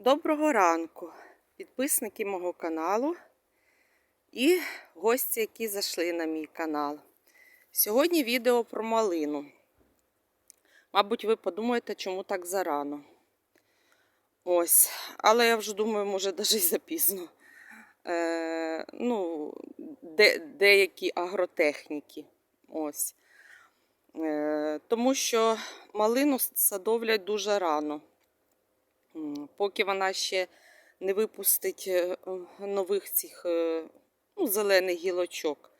Доброго ранку, підписники мого каналу і гості, які зайшли на мій канал. Сьогодні відео про малину. Мабуть, ви подумаєте, чому так зарано. Ось, але я вже думаю, може, навіть і запізно. Е, ну, де, деякі агротехніки. Ось. Е, тому що малину садовлять дуже рано. Поки вона ще не випустить е, нових цих е, ну, зелених гілочок.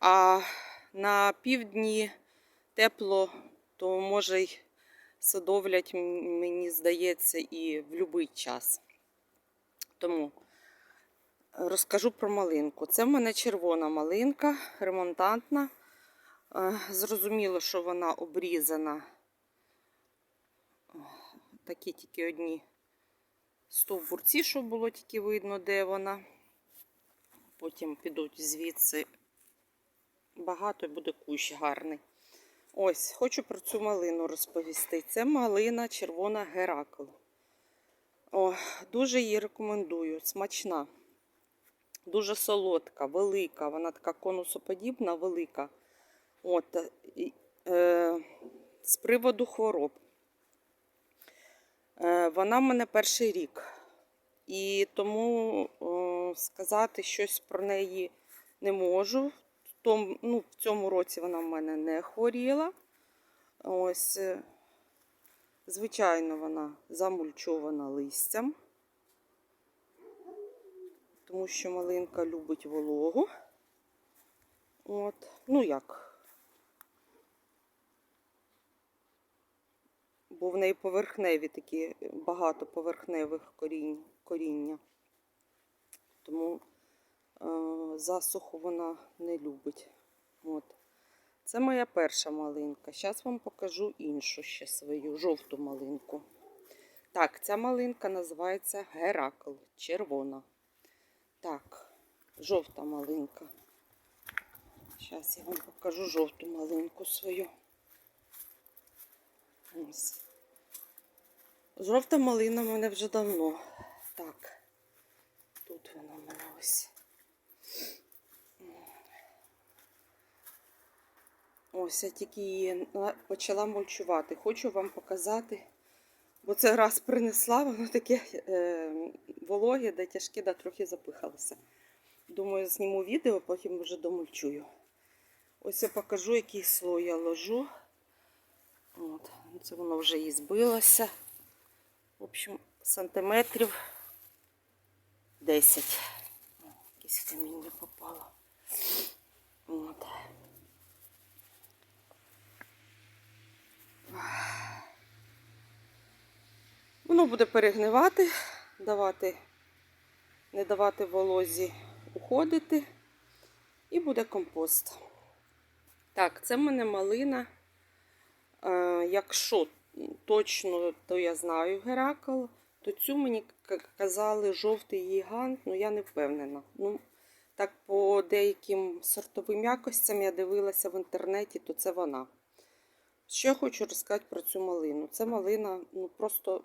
А на півдні тепло, то може й садовлять, мені здається, і в будь-який час. Тому розкажу про малинку. Це в мене червона малинка, ремонтантна. Е, Зрозуміло, що вона обрізана. Такі тільки одні стовбурці, щоб було тільки видно, де вона. Потім підуть звідси багато буде кущ гарний. Ось, хочу про цю малину розповісти. Це малина червона Геракл. О, дуже її рекомендую. Смачна, дуже солодка, велика. Вона така конусоподібна, велика. От, е, з приводу хвороб. Е, Вона в мене перший рік. І тому сказати щось про неї не можу. В ну, в цьому році вона в мене не хворіла. Ось, е, звичайно, вона замульчована листям, тому що малинка любить вологу. От, ну як, бо в неї поверхневі такі багато поверхневих корінь, коріння. Тому е, засуху вона не любить. От. Це моя перша малинка. Зараз вам покажу іншу ще свою жовту малинку. Так, ця малинка називається Геракл, червона. Так, жовта малинка. Зараз я вам покажу жовту малинку свою. Ось. Жовта малина в мене вже давно. Так, тут вона в мене ось. Ось я тільки її почала мульчувати. Хочу вам показати, бо це раз принесла, воно таке е, вологе, де тяжке, де трохи запихалося. Думаю, зніму відео, потім вже домульчую. Ось я покажу, який слой я ложу. От, це воно вже і збилося. В общем, сантиметрів 10. О, Якесь каміння попало. От. Воно буде перегнивати, давати, не давати волозі уходити, і буде компост. Так, це в мене малина. Е, якщо точно, то я знаю Геракл, то цю мені казали жовтий гігант, ну я не впевнена. Ну, так по деяким сортовим якостям я дивилася в інтернеті, то це вона. Я хочу розказати про цю малину? Це малина, ну просто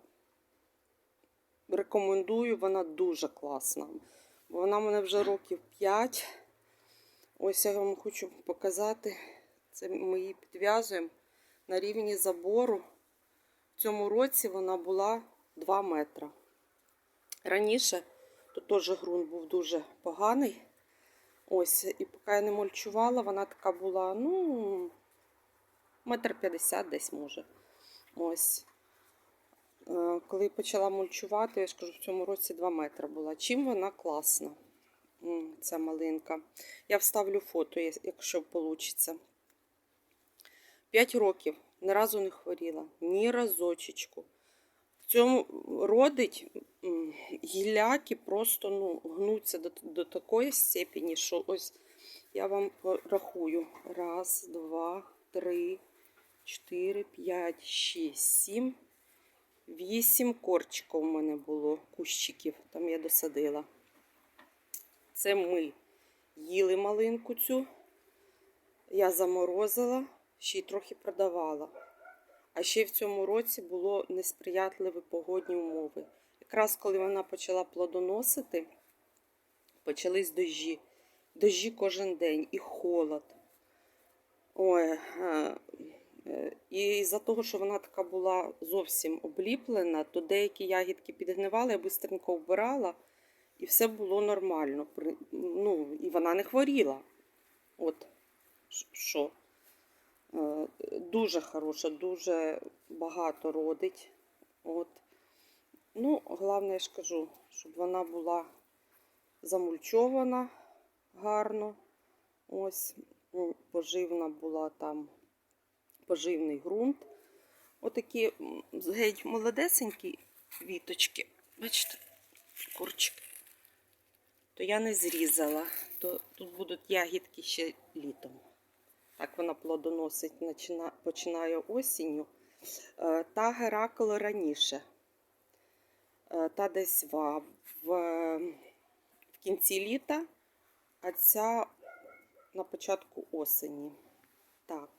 рекомендую, вона дуже класна. Вона в мене вже років 5. Ось я вам хочу показати. Це ми її підв'язуємо на рівні забору. В цьому році вона була 2 метри. Раніше тут теж ґрунт був дуже поганий. Ось, і поки я не мульчувала, вона така була, ну, метр п'ятдесят десь може. Ось. Е, Коли почала мульчувати, я ж кажу, в цьому році 2 метри була. Чим вона класна, ця малинка. Я вставлю фото, якщо вийде. 5 років ні разу не хворіла, ні разочечку. В цьому родить м, гілляки просто ну, гнуться до, до такої степені, що ось я вам порахую. Раз, два, три, чотири, п'ять, шість, сім, вісім корчиків у мене було, кущиків, там я досадила. Це ми їли малинку цю. Я заморозила, ще й трохи продавала. А ще в цьому році було несприятливі погодні умови. якраз коли вона почала плодоносити, почались дощі. Дощі кожен день і холод. Ой, е, е, і за того, що вона така була зовсім обліплена, то деякі ягідки підгнивали, я бистренько вбирала, і все було нормально. Ну, і вона не хворіла. От що. Е, Дуже хороша, дуже багато родить. От. Ну, головне, я ж кажу, щоб вона була замульчована гарно. Ось, поживна була там поживний ґрунт. Отакі геть молодесенькі квіточки. Бачите, курчики. То я не зрізала. То тут будуть ягідки ще літом. Так вона плодоносить, почина- починає осінню. Е, Та Геракл раніше. Е, Та десь в, в, в кінці літа, а ця на початку осені. Так,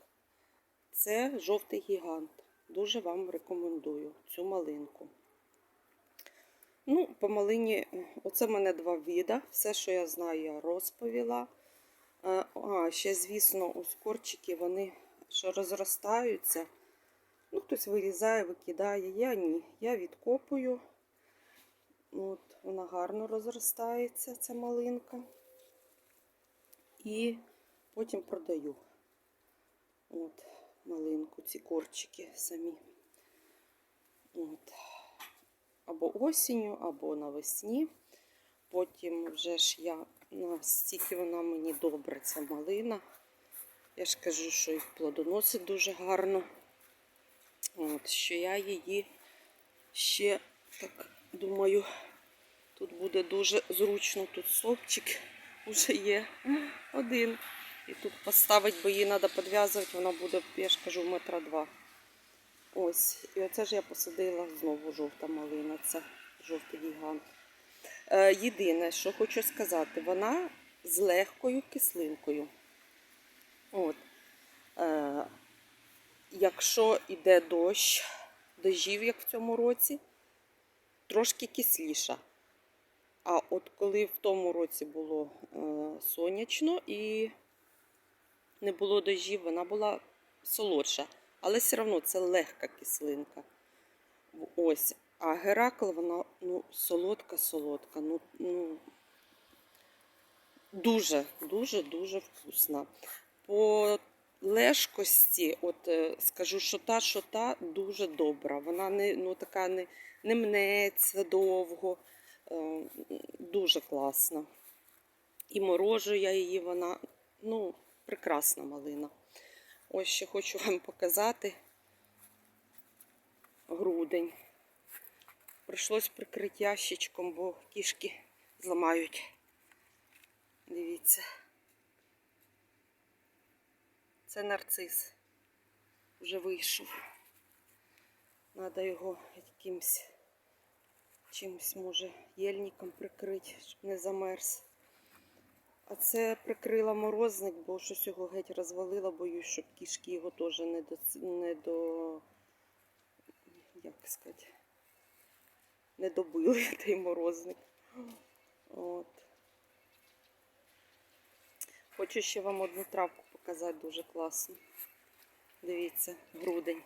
це жовтий гігант. Дуже вам рекомендую цю малинку. Ну, по малині, оце в мене два віда. Все, що я знаю, я розповіла. Е, А, ще, звісно, ось корчики, вони що розростаються. Ну, хтось вирізає, викидає. Я ні. Я відкопую. От, вона гарно розростається, ця малинка. І потім продаю. От, малинку, ці корчики самі. От. Або осінню, або навесні. Потім вже ж я настільки вона мені добра, ця малина. Я ж кажу, що і плодоносить дуже гарно. От, що я її ще так думаю, тут буде дуже зручно. Тут стовпчик вже є один. І тут поставити, бо її треба підв'язувати, вона буде, я ж кажу, метра два. Ось, і оце ж я посадила знову жовта малина, це жовтий гігант. Е, єдине, що хочу сказати, вона з легкою кислинкою. От. Е, якщо йде дощ, дождів, як в цьому році, трошки кисліша. А от коли в тому році було е, сонячно і не було дождів, вона була солодша. Але все одно це легка кислинка. Ось. А Геракл, вона ну, солодка-солодка. Ну, ну, дуже, дуже, дуже вкусна. По лежкості, от е, скажу, що та, що та дуже добра. Вона не, ну, така не, не мнеться довго. Е, Дуже класна. І морожу я її, вона ну, прекрасна малина. Ось ще хочу вам показати грудень. Прийшлось прикрити ящичком, бо кішки зламають. Дивіться. Це нарцис. Вже вийшов. Треба його якимось чимось, може, єльником прикрити, щоб не замерз. А це прикрила морозник, бо щось його геть розвалила, боюсь, щоб кішки його теж не до, не до як сказати, не добили той морозник. От. Хочу ще вам одну травку показати дуже класно. Дивіться, грудень.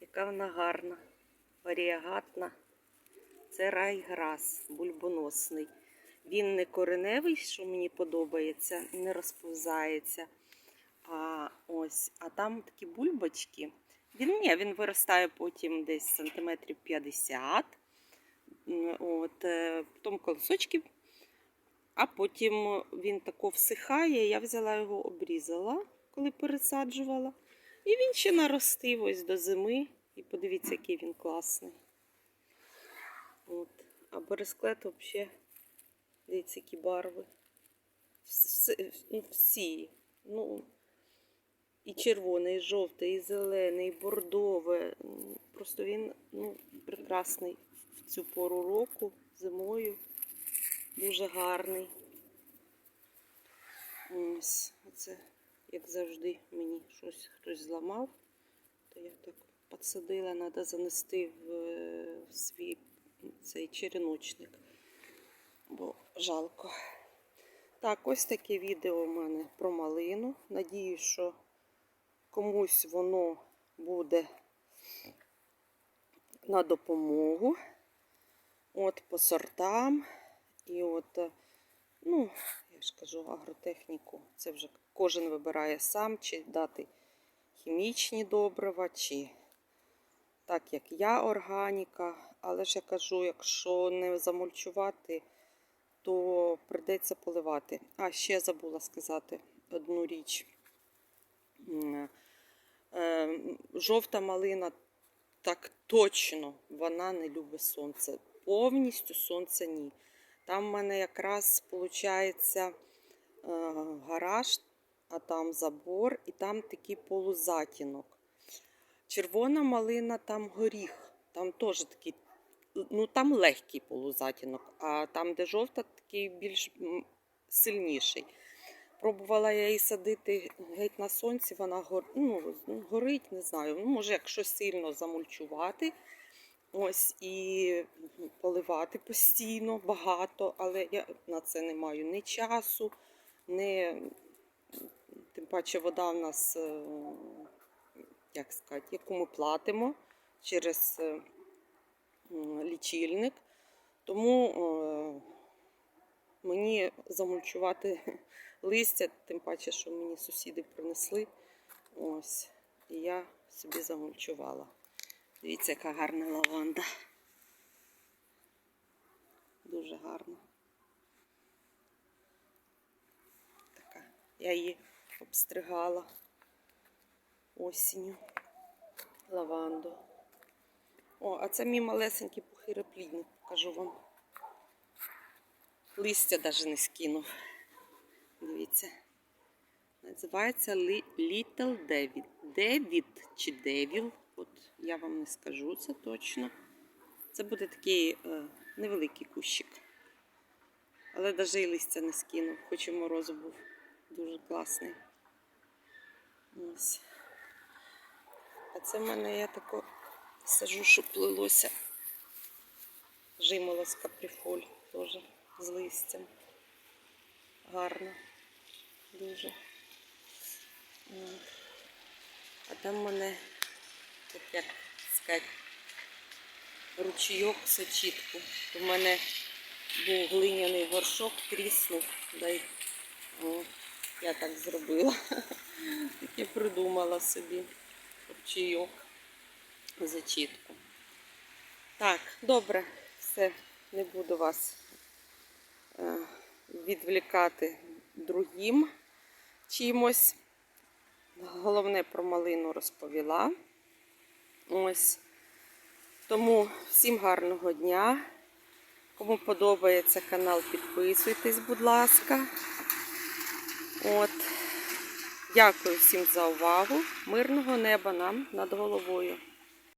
Яка вона гарна, варіагатна. Це райграс бульбоносний. Він не кореневий, що мені подобається, не розповзається. А ось, а там такі бульбочки. Він ні, він виростає потім десь сантиметрів 50. От, е, потім колосочки, а потім він тако всихає. Я взяла його, обрізала, коли пересаджувала. І він ще наростив ось до зими. І подивіться, який він класний. От. А бересклет взагалі, дивіться, які барви. Всі. Ну, і червоний, і жовтий, і зелений, і бордове. Просто він ну, прекрасний в цю пору року, зимою. Дуже гарний. Ось, оце, як завжди, мені щось хтось зламав, то я так підсадила, треба занести в, е, в свій цей череночник, бо жалко. Так, ось таке відео у мене про малину. Надіюсь, що комусь воно буде на допомогу. От по сортам. І от, е, ну, я ж кажу, агротехніку. Це вже кожен вибирає сам, чи дати хімічні добрива, чи так як я органіка. Але ж я кажу, якщо не замульчувати, то прийдеться поливати. А, ще забула сказати одну річ. Е, Жовта малина так точно вона не любить сонце. Повністю сонце ні. Там в мене якраз виходить гараж, а там забор, і там такий полузатінок. Червона малина там горіх, там теж такий, ну там легкий полузатінок, а там, де жовта, такий більш сильніший. Пробувала я її садити геть на сонці, вона гор... ну, горить, не знаю. Ну, може, якщо сильно замульчувати, ось і поливати постійно, багато, але я на це не маю ні часу, ні... тим паче вода в нас, е, як сказати, яку ми платимо через е, лічильник. Тому е, мені замульчувати листя, тим паче, що мені сусіди принесли. Ось. І я собі замульчувала. Дивіться, яка гарна лаванда. Дуже гарна. Така. Я її обстригала осінню. Лаванду. О, а це мій малесенький пухироплідник, покажу вам. Листя навіть не скинув. Дивіться. Називається Little David. Девід чи Девіл. От я вам не скажу це точно. Це буде такий е, невеликий кущик. Але навіть і листя не скинув, хоч і мороз був дуже класний. Ось. А це в мене я тако сажу, щоб плилося. Жимолость каприфоль теж з листям. Гарно. Дуже. А там в мене, так як сказати, ручійок сочітку. У мене був глиняний горшок, тріснув. Дай, о, я так зробила. Таке придумала собі ручійок зачітку. Так, добре, все, не буду вас е, відвлікати другим чимось. Головне про малину розповіла. Ось. Тому всім гарного дня. Кому подобається канал, підписуйтесь, будь ласка. От. Дякую всім за увагу. Мирного неба нам над головою.